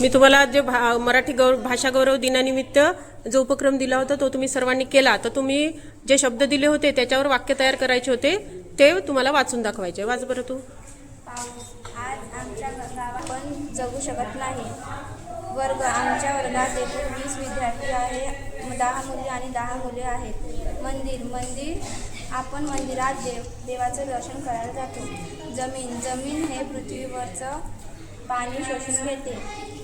मी तुम्हाला जे भा मराठी गौर भाषा गौरव दिनानिमित्त जो उपक्रम दिला होता तो तुम्ही सर्वांनी केला. तर तुम्ही जे शब्द दिले होते त्याच्यावर वाक्य तयार करायचे होते ते तुम्हाला वाचून दाखवायचे. वाच बरं तू. पाऊस आज आमच्या गावात पण जगू शकत नाही. वर्ग आमच्या वर्गात एकूण वीस विद्यार्थी आहे. दहा मुली आणि दहा मुले आहेत. मंदिर मंदिर आपण मंदिरात देव देवाचं दर्शन करायला जातो. जमीन जमीन हे पृथ्वीवरचं पाणी शोषून घेते.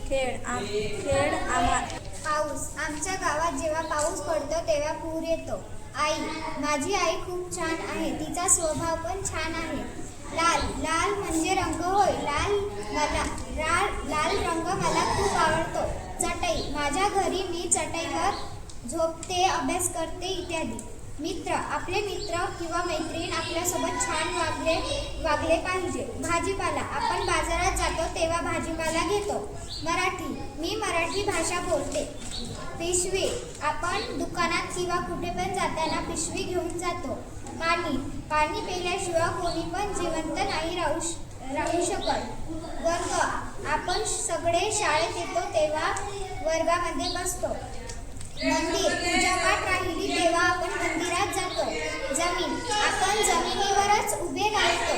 खेळ आम खेळ आम्हा पाऊस. आमच्या गावात जेव्हा पाऊस पडतो तेव्हा पूर येतो. आई माझी आई खूप छान आहे. तिचा स्वभाव पण छान आहे. लाल लाल म्हणजे रंग होय. लाल मला लाल लाल रंग मला खूप आवडतो. चटई. माझ्या घरी मी चटईवर झोपते अभ्यास करते इत्यादी. मित्र आपले मित्र किंवा मैत्रीण आपल्यासोबत छान वागले वागले पाहिजे. भाजीपाला आपण बाजारात जातो तेव्हा भाजीपाला घेतो. मराठी मी मराठी भाषा बोलते. पिशवी आपण दुकानात किंवा कुठे पण जाताना पिशवी घेऊन जातो. पाणी पाणी पिल्याशिवाय कोणी पण जिवंत नाही राहू श- राहू शकत. वर्ग आपण सगळे शाळेत येतो तेव्हा वर्गामध्ये बसतो. मंदिर पूजापाठ राहिली तेव्हा आपण मंदिरात जातो. जमीन आपण जमिनीवरच उभे राहतो.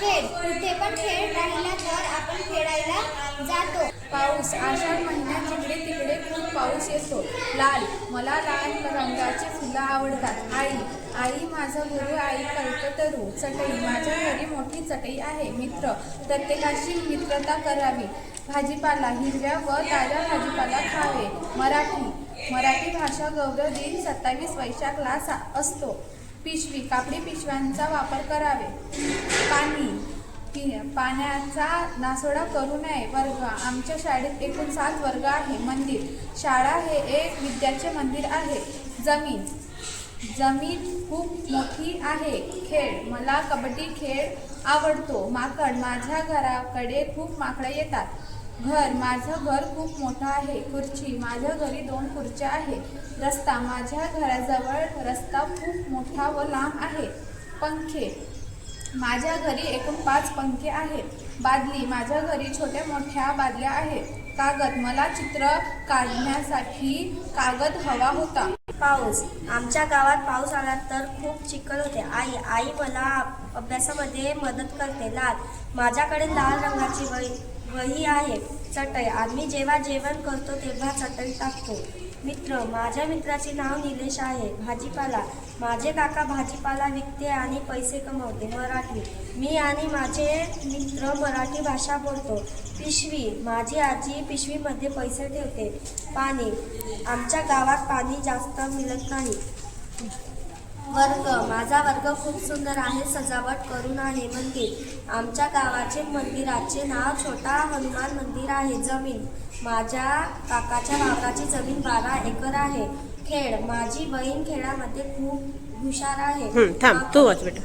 खेळ कुठे पण खेळ राहिला तर आपण खेळायला जातो. पाऊस आषाढ महिन्यात जिकडे तिकडे खूप पाऊस येतो. लाल मला लाल रंगाची फुलं आवडतात. आई आई माझं गुरु आई कल्पतरू चटई माझ्या घरी मोठी चटई आहे. मित्र प्रत्येकाशी मित्रता करावी. भाजीपाला हिरव्या व ताज्या भाजीपाला खावे. मराठी मराठी भाषा गौरव दिन सत्तावीस वैशाखला सा असतो. पिशवी कापडी पिशव्यांचा वापर करावे. पाणी पाण्याचा नासोडा करू नये. वर्ग आमच्या शाळेत एकूण सात वर्ग आहे. मंदिर शाळा हे एक विद्याचे मंदिर आहे. जमीन जमीन खूप मोठी आहे. खेळ मला कबड्डी खेळ आवडतो. माकड माझ्या घराकडे खूप माकडे येतात. घर. माझं घर खूप मोठं आहे. खुर्ची. माझ्या घरी दोन खुर्च्या आहे रस्ता. माझ्या घराजवळ रस्ता खूप मोठा व लांब आहे. पंखे. माझ्या घरी एकूण पाच पंखे आहेत. बादली माझ्या घरी छोट्या मोठ्या बादल्या आहेत. कागद मला चित्र काढण्यासाठी कागद हवा होता. पाऊस. आमच्या गावात पाऊस आला तर खूप चिखल होते. आई आई मला अभ्यासामध्ये मदत करते. लाल. माझ्याकडे लाल रंगाची वही वही आहे. चटई. आम्ही जेव्हा जेवण करतो तेव्हा चटई टाकतो. मित्र माझ्या मित्राचे नाव निलेश आहे. भाजीपाला. माझे काका भाजीपाला विकते आणि पैसे कमवते मराठी. मी आणि माझे मित्र मराठी भाषा बोलतो. पिशवी. माझी आजी पिशवीमध्ये पैसे ठेवते. पाणी. आमच्या गावात पाणी जास्त मिळत नाही. वर्ग. माझा वर्ग खूप सुंदर आहे सजावट करून आहे मंदिर आमच्या गावाचे मंदिराचे नाव छोटा हनुमान मंदिर आहे जमीन. माझ्या काकाच्या वावराची जमीन बारा एकर आहे. खेळ माझी बहीण खेळामध्ये खूप हुशार आहे. हं, थांब तू वाच बेटा.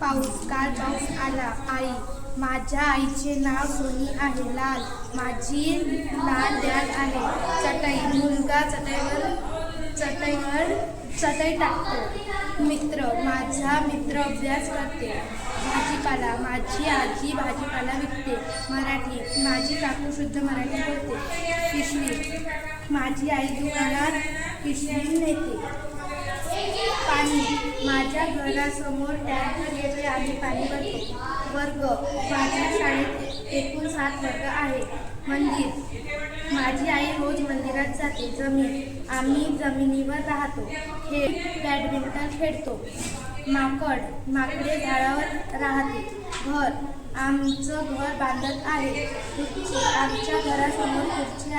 पाऊस काल पाऊस आला आई. माझ्या आईचे नाव सोनी आहे लाल. माझी लाल डॅल आहे. चटई मुलगा चटईवर चटईवर चटई टाकतो. मित्र माझा मित्र अभ्यास करते. भाजीपाला माझी आजी भाजीपाला विकते. मराठी माझी काकू शुद्ध मराठी बोलते. पिशवी माझी आई दुकानात पिशवी नेते. पाणी माझ्या घरासमोर टँकर येते आम्ही पाणी भरतो. वर्ग माझ्या शाळेत एकूण सात वर्ग आहे. मंदिर माझी आई रोज मंदिरात जाते जमीन आम्ही जमिनीवर राहतो खेळ बॅडमिंटन खेळतो. माकड माकडे झाडावर राहते. घर आमचं घर बांधत आहे. आमच्या घरासमोर खुर्ची आहे.